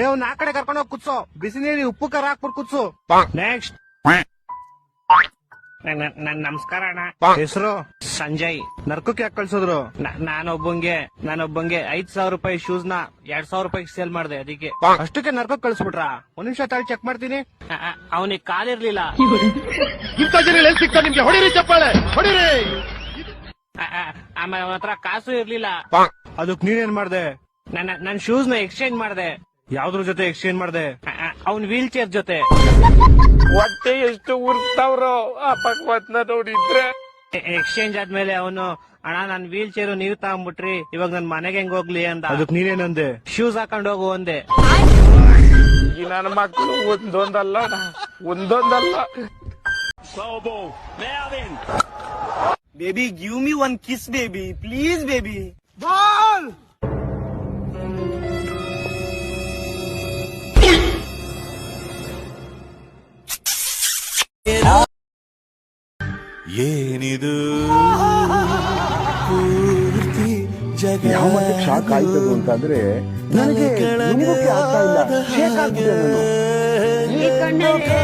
ಏ ನಾ ಆ ಕಡೆ ಕರ್ಕೊಂಡು ಹೋಗಿ ಕುತ್ಸೋ. ಬಿಸಿ ನೀರಿ ಉಪ್ಪು ಖಾರ ಹಾಕ್ಬಿಟ್ಟು ಕುತ್ಸು. ನೆಕ್ಸ್ಟ್ ನನ್ ನಮಸ್ಕಾರ ಅಣ್ಣ. ಹೆಸರು? ಸಂಜಯ್. ನರ್ಕಕ್ಕೆ ಯಾಕೆ ಕಳ್ಸಿದ್ರು? ನಾನೊಬ್ಬಂಗೆ ನಾನೊಬ್ಬಂಗೆ ಐದ್ ಸಾವಿರ ರೂಪಾಯಿ ಶೂಸ್ನ ಎರಡ್ ಸಾವಿರ ರೂಪಾಯಿ ಸೇಲ್ ಮಾಡಿದೆ ಅದಕ್ಕೆ. ಅಷ್ಟಕ್ಕೆ ನರ್ಕಕ್ ಕಳ್ಸ್ಬಿಟ್ರ? ಒಂದ್ ನಿಮಿಷ ತಾಳಿ ಚೆಕ್ ಮಾಡ್ತೀನಿ. ಅವನಿಗೆ ಕಾಲಿರ್ಲಿಲ್ಲ. ಇಂಥ ಜನ ಎಲ್ಲಿ ಸಿಗ್ತಾರೆ ನಿಮ್ಗೆ? ಹೊಡಿರಿ ಚಪ್ಪಾಳೆ. ಹೊಡಿರಿ. ಆಮೇಲೆ ಅವನ ಹತ್ರ ಕಾಸು ಇರ್ಲಿಲ್ಲ. ಅದಕ್ ನೀನೇನ್ ಮಾಡ್ದೆ? ನನ್ನ ನನ್ನ ಶೂಸ್ನ ಎಕ್ಸ್ಚೇಂಜ್ ಮಾಡ್ದೆ. ಯಾವ್ದ್ರ ಜೊತೆ ಎಕ್ಸ್ಚೇಂಜ್ ಮಾಡ್ದೆ? ಅವ್ನ್ ವೀಲ್ ಚೇರ್ ಜೊತೆ. ಹೊಟ್ಟೆ ಎಷ್ಟು ಉರ್ತಾವ್ರೋ ಆ ಭಗವತ್ನ ನೋಡಿದ್ರೆ. ಎಕ್ಸ್ಚೇಂಜ್ ಆದ್ಮೇಲೆ ಅವನು ಅಣ್ಣ ನನ್ ವೀಲ್ ಚೇರ್ ನೀವ್ ತಗೊಂಡ್ಬಿಟ್ರಿ ಇವಾಗ ನನ್ ಮನೆಗೆ ಹೆಂಗ್ ಹೋಗ್ಲಿ ಅಂತ ಅದಕ್ ನೀನೇನಂದೆ ಶೂಸ್ ಹಾಕೊಂಡ್ ಹೋಗು ಅಂದೆ. ಈ ನನ್ನ ಮಕ್ಕಳು ಒಂದೊಂದಲ್ಲ ಒಂದೊಂದಲ್ಲ. Baby give me one kiss baby please baby. ಏನಿದು? ಪೂರ್ತಿ ಜಗ ಯಾವ ಮಟ್ಟಕ್ಕೆ ಶಾಕ್ ಆಯ್ತದು ಅಂತಂದ್ರೆ ನನಗೆ ಕೆಳಗೆ ಆಗ್ತಾ ಇಲ್ಲ. ಶೇಕ್ ಆಗ್ಬಿಟ್ಟೆ ನಾನು का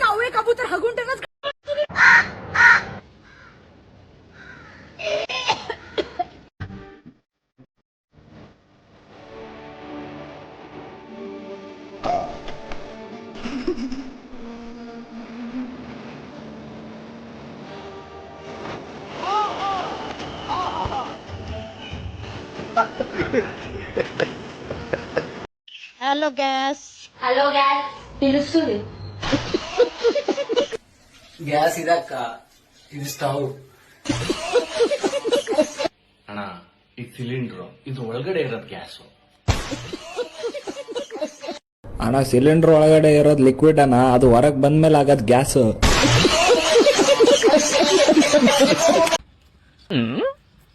कावळे कबूतर हगुंटनच Hello guys. Hello guys. Pilusuri. Gas ಇದಕ್ಕ ಇದು ಸ್ಟವ್ ಅಣ್ಣ ಈ ಸಿಲಿಂಡ್ರು ಇದು ಒಳಗಡೆ ಇರೋದು ಗ್ಯಾಸ್. ಅಣ್ಣ ಸಿಲಿಂಡರ್ ಒಳಗಡೆ ಇರೋದು ಲಿಕ್ವಿಡ್ ಅಣ್ಣ ಅದು ಹೊರಗೆ ಬಂದ್ಮೇಲೆ ಆಗದ್ ಗ್ಯಾಸ್.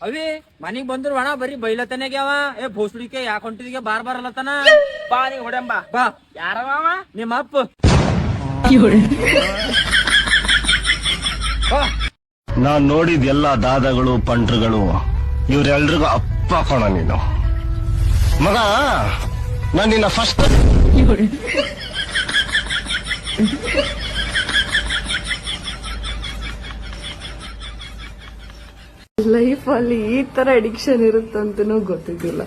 ಅವೇ ಮನಿಗ್ ಬಂದ್ರು ಅಣ್ಣ ಬರಿ ಬೈಲತನೆಗೆ ಅವ. ಏ ಭೋಸ್ಡಿಕೆ ಯಾಕೆ ಹೊಂಟಿದ್ಗೆ? ಬಾರ್ ಬಾರ್ ಅಲ್ಲತನ ಬಾ ನೀ ಹೊಡೆಂಬ ಬಾ. ಯಾರವ ನಿಮ್ಮ ಅಪ್ಪ ನಾನ್ ನೋಡಿದ ಎಲ್ಲಾ ದಾದಗಳು ಪಂಟ್ರುಗಳು ಇವ್ರೆಲ್ರಿಗೂ ಅಪ್ಪ ಕೊಣ ನೀನು. ಮಗ, ನಾನು ನಿನ್ನ ಫಸ್ಟ್ ಲೈಫ್ ಅಲ್ಲಿ ಈ ತರ ಅಡಿಕ್ಷನ್ ಇರುತ್ತಂತನೂ ಗೊತ್ತಿದ್ದಿಲ್ಲ.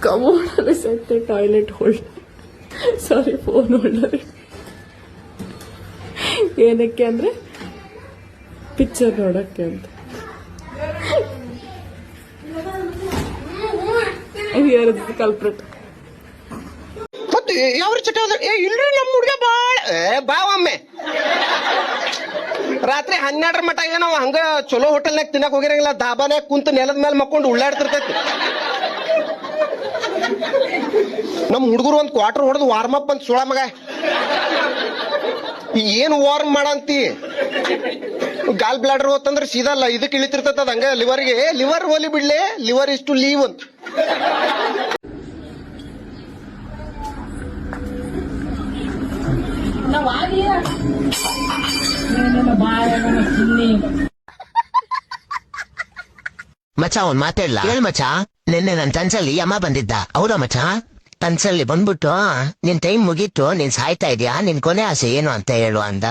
ಕಮೋಡಲ್ಲಿ ಸತ್ತೆ toilet holder sorry phone holder ಏನಕ್ಕೆ ಅಂದ್ರೆ ಪಿಕ್ಚರ್ ನೋಡಕ್ಕೆ ಅಂತ. ಕಲ್ಪ್ರಿಟ್ ಮತ್ತೆ ಚಟ ಏ, ಇಲ್ರಿ ನಮ್ಮ ಹುಡುಗ ಬಾಳ ಏ ಬಾವಮ್ಮೆ ರಾತ್ರಿ ಹನ್ನೆರಡರ ಮಟ ಏನೋ ಹಂಗ ಚಲೋ ಹೋಟೆಲ್ನಾಗ ತಿನ್ನಕ್ ಹೋಗಿರಂಗಿಲ್ಲ ದಾಬಾನೆ ಕುಂತ ನೆಲದ ಮೇಲೆ ಮಕ್ಕೊಂಡು ಉಳ್ಳಾಡ್ತಿರ್ತೈತಿ. ನಮ್ ಹುಡುಗರು ಒಂದು ಕ್ವಾರ್ಟರ್ ಹೊಡೆದು ವಾರ್ಮ್ ಅಪ್ ಅಂತ ಸುಳ ಮಗ. ಏನ್ ವಾರ್ಮ್ ಮಾಡಂತಿ? ಗಾಲ್ ಬ್ಲಾಡರ್ ಹೋತಂದ್ರೆ ಸೀದಾ ಇದಕ್ಕೆ ಇಳಿತಿರ್ತದ ಹಂಗ ಲಿವರ್ಗೆ ಲಿವರ್ ಹೋಲಿ ಬಿಡ್ಲೆ ಲಿವರ್ ಇಸ್ ಟು ಲೀವ್ ಅಂತ. ಮಚಾ ಒಂದ್ ಮಾತಾಡ್ಲಾ ಹೇಳ್ ಮಚ ನಿನ್ನೆ ನನ್ ತನ್ಸಲ್ಲಿ ಅಮ್ಮ ಬಂದಿದ್ದ. ಹೌದಾ ಮಚ್ಚ? ಟನ್ಸಲ್ಲಿ ಬಂದ್ಬಿಟ್ಟು, ನಿನ್ ಟೈಮ್ ಮುಗೀತು, ನೀನ್ ಸಾಯ್ತಾ ಇದ್ಯಾ? ನಿನ್ ಕೊನೆ ಆಸೆ ಏನು ಅಂತ ಹೇಳು ಅಂದ.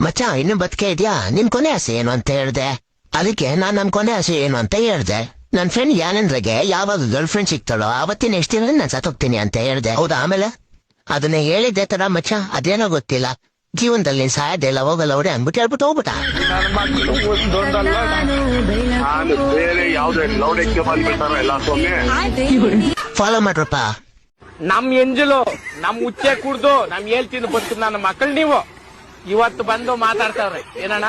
ಮಚ್ಚ, ಇನ್ನು ಬದುಕೆ ಇದ್ಯಾ? ನಿನ್ ಕೊನೆ ಆಸೆ ಏನು ಅಂತ ಹೇಳ್ದೆ. ಅದಕ್ಕೆ ನಾನ್ ನನ್ ಕೊನೆ ಆಸೆ ಏನು ಅಂತ ಹೇಳ್ದೆ. ನನ್ ಫ್ರೆಂಡ್ ಯಾನಂದ್ರಗೆ ಯಾವಾಗ ಗರ್ಲ್ ಫ್ರೆಂಡ್ ಸಿಗ್ತಾಳೋ, ಅವತ್ತಿನ ಎಷ್ಟು ದಿನ ನಾನ್ ಸತ್ತೋಗ್ತೀನಿ ಅಂತ ಹೇಳ್ದೆ. ಹೌದಾ ಆಮೇಲೆ? ಅದನ್ನ ಹೇಳಿದ್ದೆ ತರ ಮಚ್ಚ, ಅದೇನೋ ಗೊತ್ತಿಲ್ಲ. ಜೀವನದಲ್ಲಿ ನೀನ್ ಸಾಯದೆ ಇಲ್ಲ ಹೋಗಲ್ಲ ಅವ್ರೆ ಅಂದ್ಬಿಟ್ಟು ಹೇಳ್ಬಿಟ್ಟು ಹೋಗ್ಬಿಟ್ಟ ನನ್ನ ಮಕ್ಕಳು ಒಂದೊಂದಲ್ಲ ಅಣ್ಣ. ನಾನು ಬೇರೆ ಯಾವ್ದೇ ಲೌಡಕ್ಕೆ ಬಂದ್ಬಿಟ್ಟಾರ ಎಲ್ಲ ಸೊನ್ನೆ ಫಾಲೋ ಮಾಡ್ರಪ್ಪ ನಮ್ ಎಂಜಲು ನಮ್ ಉಚ್ಚೆ ಕುಡ್ದು ನಮ್ ಹೇಳ್ತೀನಿ ಬಂತು ನನ್ನ ಮಕ್ಕಳು ನೀವು ಇವತ್ತು ಬಂದು ಮಾತಾಡ್ತಾವ್ರೆ ಏನಣ್ಣ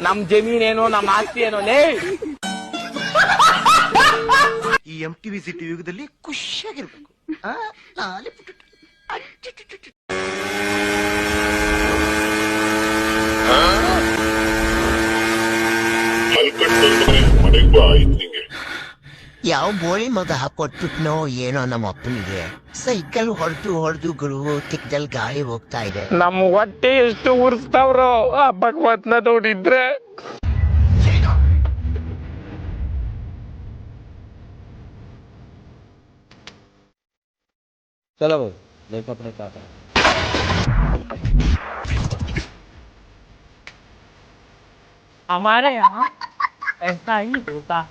ನಮ್ ಜಮೀನೇನು ನಮ್ ಆಸ್ತಿ ಏನೋ ಲೇ ಈ ಎಂ ಟಿವಿ ಸಿಟಿ ಯುಗದಲ್ಲಿ ಖುಷಿಯಾಗಿರ್ಬೇಕು ಆ? ಲಾಲಿ ಪುಟ್ಟು. ಯಾವ ಬೋಳಿ ಮಗ ಕೊಟ್ಬಿಟ್ನೋ ಏನೋ ನಮ್ಮ ಅಪ್ಪನಿಗೆ ಸೈಕಲ್ ಹೊಡೆದು ಹೊಡೆದು ಗುರು ತಿಕ್ಕದಲ್ಲಿ ಗಾಳಿ ಹೋಗ್ತಾ ಇದೆ ನಮ್ ಹೊಟ್ಟೆ ಎಷ್ಟು ಉರ್ಸ್ತಾವ್ರೋ ಆ ಭಗವತ್ನ ನೋಡಿದ್ರೆ हमारे यहाँ 哎大姨多大